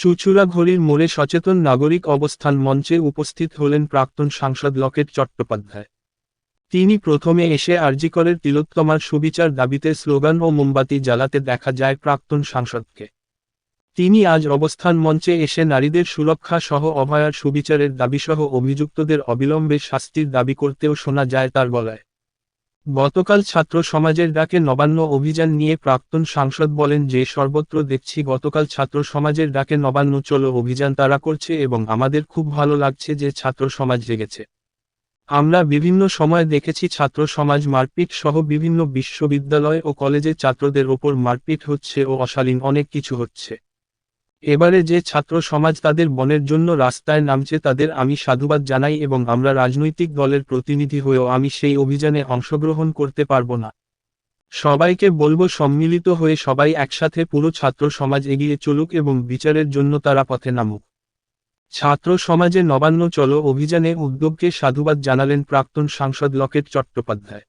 চুচুড়া ঘড়ির মোড়ে সচেতন নাগরিক অবস্থান মঞ্চে উপস্থিত হলেন প্রাক্তন সাংসদ লকেট চট্টোপাধ্যায়। তিনি প্রথমে এসে আরজিকরের তিলোত্তমার সুবিচার দাবিতে স্লোগান ও মোমবাতি জ্বালাতে দেখা যায় প্রাক্তন সাংসদকে। তিনি আজ অবস্থান মঞ্চে এসে নারীদের সুরক্ষা সহ অভয়ার সুবিচারের দাবিসহ অভিযুক্তদের অবিলম্বে শাস্তির দাবি করতেও শোনা যায় তার গলায়। গতকাল ছাত্র সমাজের ডাকে নবান্ন অভিযান নিয়ে প্রাক্তন সাংসদ বলেন যে, সর্বত্র দেখছি গতকাল ছাত্র সমাজের ডাকে নবান্ন চলো অভিযান তারা করছে এবং আমাদের খুব ভালো লাগছে যে ছাত্র সমাজ জেগেছে। আমরা বিভিন্ন সময় দেখেছি ছাত্র সমাজ মারপিট সহ বিভিন্ন বিশ্ববিদ্যালয় ও কলেজে ছাত্রদের ওপর মারপিট হচ্ছে ও অশালীন অনেক কিছু হচ্ছে। এবারে যে ছাত্র সমাজ তাদের বনের জন্য রাস্তায় নামছে তাদের আমি সাধুবাদ জানাই এবং আমরা রাজনৈতিক দলের প্রতিনিধি হয়েও আমি সেই অভিযানে অংশগ্রহণ করতে পারব না। সবাইকে বলব সম্মিলিত হয়ে সবাই একসাথে পুরো ছাত্র সমাজ এগিয়ে চলুক এবং বিচারের জন্য তারা পথে নামুক। ছাত্র সমাজে নবান্ন চলো অভিযানে উদ্যোগকে সাধুবাদ জানালেন প্রাক্তন সাংসদ লকেট চট্টোপাধ্যায়।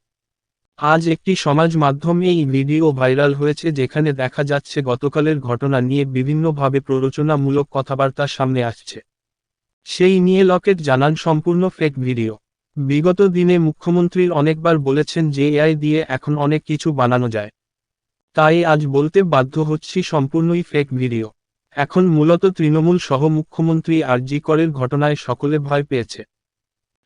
আজ একটি সমাজ মাধ্যমে এই ভিডিও ভাইরাল হয়েছে যেখানে দেখা যাচ্ছে গতকালের ঘটনা নিয়ে বিভিন্নভাবে প্ররোচনামূলক কথাবার্তা সামনে আসছে। সেই নিয়ে লকেট জানান সম্পূর্ণ ফেক ভিডিও। বিগত দিনে মুখ্যমন্ত্রীর অনেকবার বলেছেন যে এআই দিয়ে এখন অনেক কিছু বানানো যায়। তাই আজ বলতে বাধ্য হচ্ছি সম্পূর্ণই ফেক ভিডিও। এখন মূলত তৃণমূল সহ মুখ্যমন্ত্রী আরজি করের ঘটনায় সকলে ভয় পেয়েছে।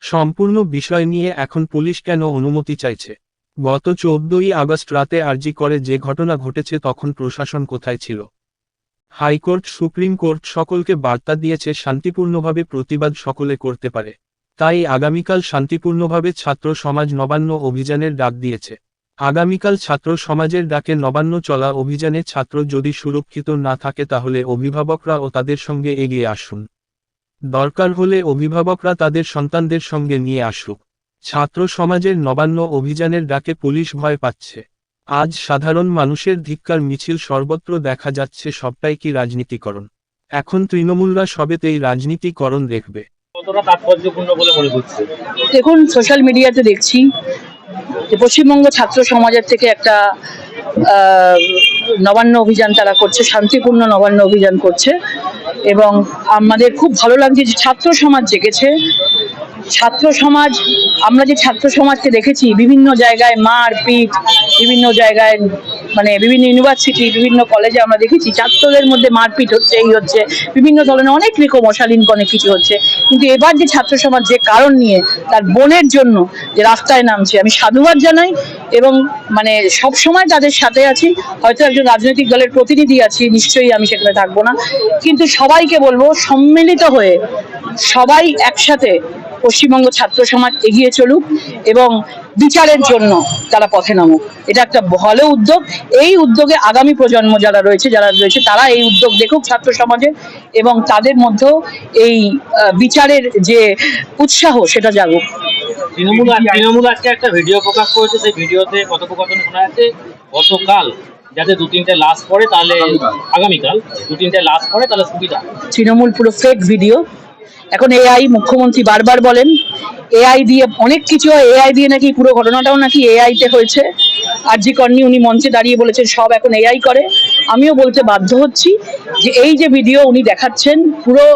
সম্পূর্ণ বিষয় নিয়ে এখন পুলিশ কেন অনুমতি চাইছে? গত চোদ্দই আগস্ট রাতে আর্জি করে যে ঘটনা ঘটেছে তখন প্রশাসন কোথায় ছিল? হাইকোর্ট, সুপ্রিম কোর্ট সকলকে বার্তা দিয়েছে শান্তিপূর্ণভাবে প্রতিবাদ সকলে করতে পারে। তাই আগামীকাল শান্তিপূর্ণভাবে ছাত্র সমাজ নবান্ন অভিযানের ডাক দিয়েছে। আগামীকাল ছাত্র সমাজের ডাকে নবান্ন চলা অভিযানে ছাত্র যদি সুরক্ষিত না থাকে তাহলে অভিভাবকরা ও তাদের সঙ্গে এগিয়ে আসুন। দরকার হলে অভিভাবকরা তাদের সন্তানদের সঙ্গে নিয়ে আসুক। ছাত্র সমাজের নবান্ন অভিযানের ডাকে পুলিশ ভয় পাচ্ছে। আজ সাধারণ মানুষের ধিক্কার মিছিল সর্বত্র দেখা যাচ্ছে সবটাই কি রাজনীতিকরণ। এখন তৃণমূলরা সবেতেই রাজনীতিকরণ দেখবে। মনে দেখুন সোশ্যাল মিডিয়াতে দেখছি যে পশ্চিমবঙ্গ ছাত্র সমাজের থেকে একটা আহ, নবান্ন অভিযান তারা করছে শান্তিপূর্ণ নবান্ন অভিযান করছে এবং আমাদের খুব ভালো লাগছে যে ছাত্র সমাজ জেগেছে ছাত্র সমাজ, আমরা যে ছাত্র সমাজকে দেখেছি, বিভিন্ন জায়গায় মার পিট, বিভিন্ন জায়গায় মানে বিভিন্ন ইউনিভার্সিটি বিভিন্ন কলেজে আমরা দেখেছি, ছাত্রদের মধ্যে মারপিট হচ্ছে, এই হচ্ছে, বিভিন্ন ধরনের অনেক রকম অশালীন অনেক কিছু হচ্ছে। কিন্তু এবার যে ছাত্র সমাজ যে কারণ নিয়ে, তার বোনের জন্য যে রাস্তায় নামছে, আমি সাধুবাদ জানাই এবং মানে সব সময় তাদের সাথে আছি, হয়তো একজন রাজনৈতিক দলের প্রতিনিধি আছি, নিশ্চয়ই আমি সেখানে থাকব না। কিন্তু সবাইকে বলব, সম্মিলিত হয়ে সবাই একসাথে পশ্চিমবঙ্গ ছাত্র সমাজ এগিয়ে চলুক এবং বিচারের জন্য তারা পথে নামুক। এটা একটা ভালো উদ্যোগ। এই উদ্যোগে আগামী প্রজন্ম যারা রয়েছে যারা রয়েছে তারা এই উদ্যোগ দেখুক ছাত্র সমাজে এবং তাদের মধ্যেও এই বিচারের যে উৎসাহ সেটা জাগুক। তৃণমূল তৃণমূল আজকে একটা ভিডিও প্রকাশ করেছে। সেই ভিডিওতে কথোপকথন শোনা যাচ্ছে গতকাল যাতে দু তিনটে লাশ পড়ে তাহলে আগামীকাল দু তিনটে লাশ পড়ে তাহলে সুবিধা। তৃণমূল পুরো ফেক ভিডিও এখন এআই মুখ্যমন্ত্রী বারবার বলেন এআই দিয়ে অনেক কিছু হয় এআই দিয়ে নাকি পুরো ঘটনাটাও নাকি এআই তে হয়েছে। আর জি কর্নি উনি মঞ্চে দাঁড়িয়ে বলেছেন, সব এখন এআই করে। আমিও বলতে বাধ্য হচ্ছি যে এই যে ভিডিও উনি দেখাচ্ছেন, পুরো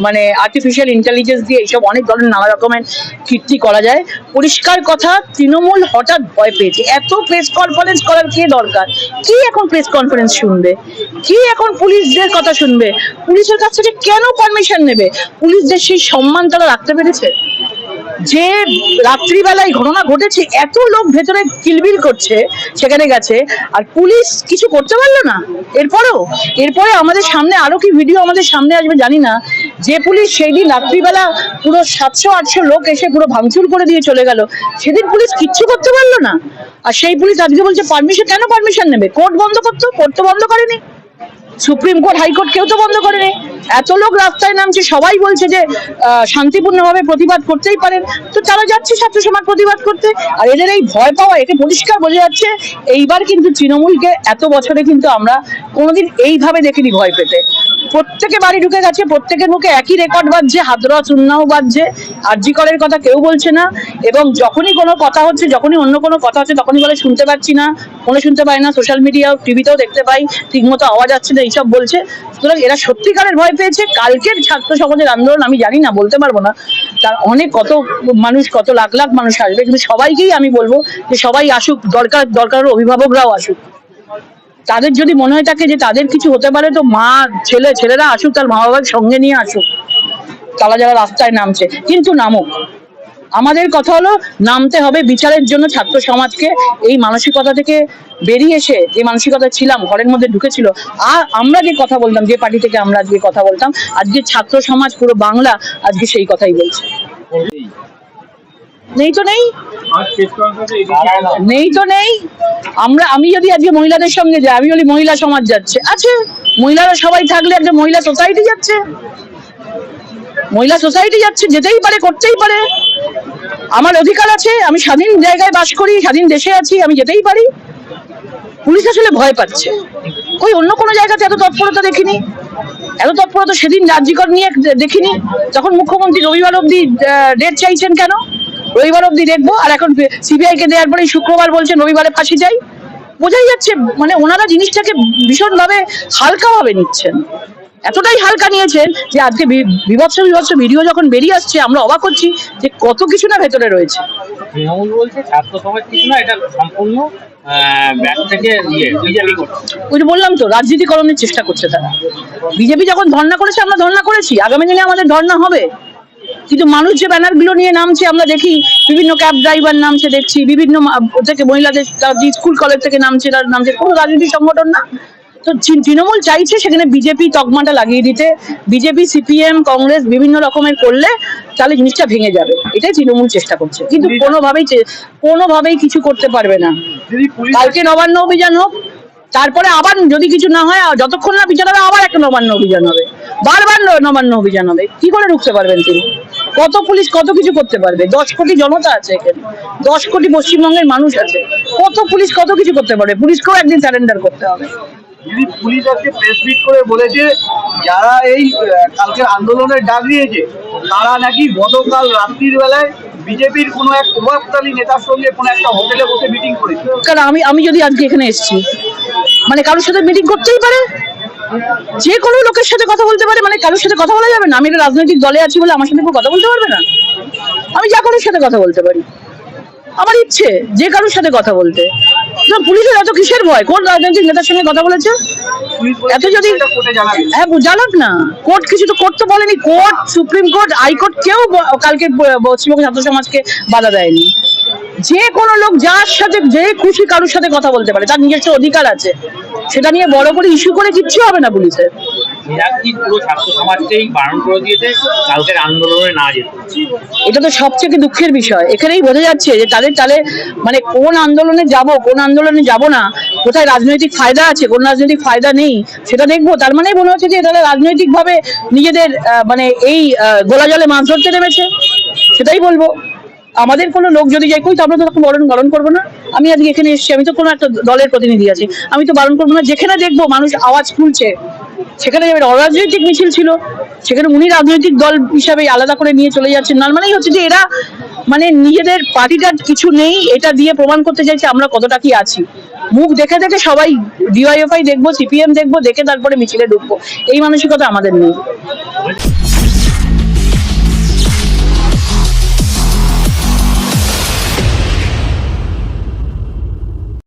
মানে আর্টিফিশিয়াল ইন্টেলিজেন্স দিয়ে এইসব অনেক ধরনের নানা রকমের কীর্তি করা যায়। পরিষ্কার কথা, তৃণমূল হঠাৎ ভয় পেয়েছে। এত প্রেস কনফারেন্স করার কে দরকার? কি এখন প্রেস কনফারেন্স শুনবে? কি এখন পুলিশদের কথা শুনবে? পুলিশের কাছ থেকে কেন পারমিশন নেবে? পুলিশদের সেই সম্মান তারা রাখতে পেরেছে? যে রাত্রিবেলায় ঘটনা ঘটেছে, এত লোক ভেতরে কিলবিল করছে, সেখানে গেছে, আর পুলিশ কিছু করতে পারল না? এরপরেও? এরপরে আমাদের সামনে আরও কি ভিডিও আমাদের সামনে আসবে জানি না। যে পুলিশ সেই দিন রাত্রিবেলা পুরো সাতশো, আটশো লোক এসে পুরো ভাঙচুর করে দিয়ে চলে গেল, সেদিন পুলিশ কিচ্ছু করতে পারল না? আর সেই পুলিশ আজকে বলছে পারমিশন কেন পারমিশন নেবে? কোর্ট বন্ধ করতো? কোর্ট তো বন্ধ করেনি। সুপ্রিম কোর্ট হাইকোর্ট কেউ তো বন্ধ করেনি। এত লোক রাস্তায় নামছে, সবাই বলছে যে শান্তিপূর্ণভাবে প্রতিবাদ করতেই পারেন। তো তারা যাচ্ছে ছাত্র সমাজ প্রতিবাদ করতে, আর এদের এই ভয় পাওয়া, একে পরিষ্কার বোঝা যাচ্ছে, এইবার কিন্তু তৃণমূলকে এত বছরে কিন্তু আমরা কোনোদিন এইভাবে দেখিনি ভয় পেতে। প্রত্যেকে বাড়ি ঢুকে গেছে, প্রত্যেকের মুখে একই রেকর্ড বাজছে হাতরস উন্নাও বাজছে, আরজি করের কথা কেউ বলছে না। এবং যখনই কোনো কথা হচ্ছে, যখনই অন্য কোনো কথা হচ্ছে, তখনই বলে শুনতে পাচ্ছি না, ফোনে শুনতে পাই না সোশ্যাল মিডিয়া টিভিতেও দেখতে পাই, ঠিকমতো আওয়াজ আসছে না, এইসব বলছে। সুতরাং এরা সত্যিকারের ভয় পেয়েছে, কালকের ছাত্র সমাজের আন্দোলন আমি জানি না, বলতে পারব না। তার অনেক কত মানুষ, কত লাখ লাখ মানুষ আসবে, কিন্তু সবাইকেই আমি বলব যে সবাই আসুক, দরকার দরকার অভিভাবকরাও আসুক। তাদের যদি মনে হয় থাকে যে তাদের কিছু হতে পারে, তো মা, ছেলে, ছেলেরা আসুক, তার মা বাবার সঙ্গে নিয়ে আসুক। তারা যারা রাস্তায় নামছে। কিন্তু নামুক। আমাদের কথা হলো, নামতে হবে বিচারের জন্য ছাত্র সমাজকে। এই মানসিকতা থেকে বেরিয়ে এসে যে মানসিকতা ছিলাম, ঘরের মধ্যে ঢুকেছিল আর আমরা যে কথা বলতাম, যে পার্টি থেকে আমরা আজকে কথা বলতাম, আজকে ছাত্র সমাজ পুরো বাংলা আজকে সেই কথাই বলছে। নেই তো নেই? নেই তো নেই? আমরা আমি যদি আজকে মহিলাদের সঙ্গে যাই আমি বলি মহিলা সমাজ যাচ্ছে। আছে মহিলারা সবাই থাকলে একটা মহিলা সোসাইটি যাচ্ছে। মহিলা সোসাইটি যাচ্ছে যেতেই পারে করতেই পারে। আমার অধিকার আছে আমি স্বাধীন জায়গায় বাস করি স্বাধীন দেশে আছি আমি যেতেই পারি। পুলিশ আসলে ভয় পাচ্ছে। ওই অন্য কোনো জায়গাতে এত তৎপরতা দেখিনি? এত তৎপরতা সেদিন রাজ্যকর নিয়ে দেখিনি? তখন মুখ্যমন্ত্রী রবিবার অব্দি ডেট চাইছেন কেন? রবিবার অব্দি দেখব আর এখন সিবিআই কে দেওয়ার পরে শুক্রবার বলছেন রবিবারে ফাঁসি চাই। বোঝাই যাচ্ছে মানে ওনারা জিনিসটাকে ভীষণ ভীষণভাবে হালকাভাবে নিচ্ছেন। এতটাই হালকা নিয়েছেন যে আজকে বিভৎস বিভৎস ভিডিও যখন বেরিয়ে আসছে আমরা অবাক হচ্ছি যে কত কিছু না ভেতরে রয়েছে। তৃণমূল বলছে ছাত্র সমাজ কিছু না এটা সম্পূর্ণ ব্যাক থেকে ইয়ে বিজেপি করছে। ওই যে বললাম তো রাজনীতিকরণের চেষ্টা করছে তারা। বিজেপি যখন ধর্ণা করেছে আমরা ধর্ণা করেছি। আগামী দিনে আমাদের ধর্ণা হবে। কিন্তু মানুষ যে ব্যানারগুলো নিয়ে নামছে আমরা দেখি বিভিন্ন ক্যাব ড্রাইভার নামছে দেখছি বিভিন্ন থেকে মহিলাদের স্কুল কলেজ থেকে নামছে তারা নামছে। কোনো রাজনৈতিক সংগঠন না। তো তৃণমূল চাইছে সেখানে বিজেপি তকমাটা লাগিয়ে দিতে। বিজেপি সিপিএম কংগ্রেস বিভিন্ন রকমের করলে তাহলে জিনিসটা ভেঙে যাবে। এটাই তৃণমূল চেষ্টা করছে। কিন্তু কোনোভাবেই কোনোভাবেই কিছু করতে পারবে না। কালকে নবান্ন অভিযান হোক তারপরে আবার যদি কিছু না হয় যতক্ষণ না বিচার হবে আবার একটা নবান্ন অভিযান হবে। বারবার নবান্ন অভিযান হবে। কি করে ঢুকতে পারবেন তিনি? কত পুলিশ কত কিছু করতে পারবে? দশ কোটি জনতা আছে এখানে। দশ কোটি পশ্চিমবঙ্গের মানুষ আছে। কত পুলিশ কত কিছু করতে পারবে? পুলিশকেও একদিন স্যারেন্ডার করতে হবে। পুলিশ আজকে প্রেস মিট করে বলেছে যারা এই আহ, কালকের আন্দোলনের ডাক দিয়েছে তারা নাকি গতকাল রাত্রির বেলায় বিজেপির কোনো এক প্রভাবশালী নেতার সঙ্গে কোনো একটা হোটেলে বসে মিটিং করেছে। কারণ আমি আমি যদি আজকে এখানে এসেছি মানে কারোর সাথে মিটিং করতেই পারে? যে কোনো লোকের সাথে কথা বলতে পারে মানে কারোর সাথে কথা বলা যাবে না। আমি একটা রাজনৈতিক দলে আছি বলে আমার সাথে কেউ কথা বলতে পারবে না? আমি যা কারোর সাথে কথা বলতে পারি। আমার ইচ্ছে যে কারোর সাথে কথা বলতে। পুলিশের এত কিসের ভয়? কোন রাজনৈতিক নেতার সঙ্গে কথা বলেছে? এত যদি- হ্যাঁ জানাক না। কোর্ট কিছু তো কোর্ট তো বলেনি। কোর্ট, সুপ্রিম কোর্ট, হাইকোর্ট কেউ কালকে পশ্চিমবঙ্গ ছাত্র সমাজকে বাধা দেয়নি। যে কোনো লোক যার সাথে যে খুশি কারোর সাথে কথা বলতে পারে তার নিজস্ব অধিকার আছে। সেটা নিয়ে বড় করে ইস্যু করে কিচ্ছু হবে না পুলিশের এটা তো সবথেকে দুঃখের বিষয়। এখানেই বোঝা যাচ্ছে যে তাদের তাহলে মানে কোন আন্দোলনে যাব কোন আন্দোলনে যাব না কোথায় রাজনৈতিক ফায়দা আছে কোন রাজনৈতিক ফায়দা নেই সেটা দেখব। তার মানে মনে হচ্ছে যে তারা রাজনৈতিক ভাবে নিজেদের মানে এই গোলা জলে মাছ ধরতে নেমেছে। সেটাই বলব। আমাদের কোনো লোক যদি যাই কই তো আমরা তো তখন বরণ বারণ করব না? আমি আজকে এখানে এসেছি, আমি তো কোনো একটা দলের প্রতিনিধি আছি, আমি তো বারণ করব না। যেখানে দেখব মানুষ আওয়াজ তুলছে সেখানে অরাজনৈতিক মিছিল ছিল, সেখানে উনি রাজনৈতিক দল হিসাবে আলাদা করে নিয়ে চলে যাচ্ছেন। না, মানেই হচ্ছে যে এরা মানে নিজেদের পার্টিটার কিছু নেই, এটা দিয়ে প্রমাণ করতে চাইছে আমরা কতটা কি আছি। মুখ দেখে দেখে সবাই ডিওয়াইএফআই দেখব সিপিএম দেখব, দেখে তারপরে মিছিলে ঢুকবো। এই মানসিকতা আমাদের নেই।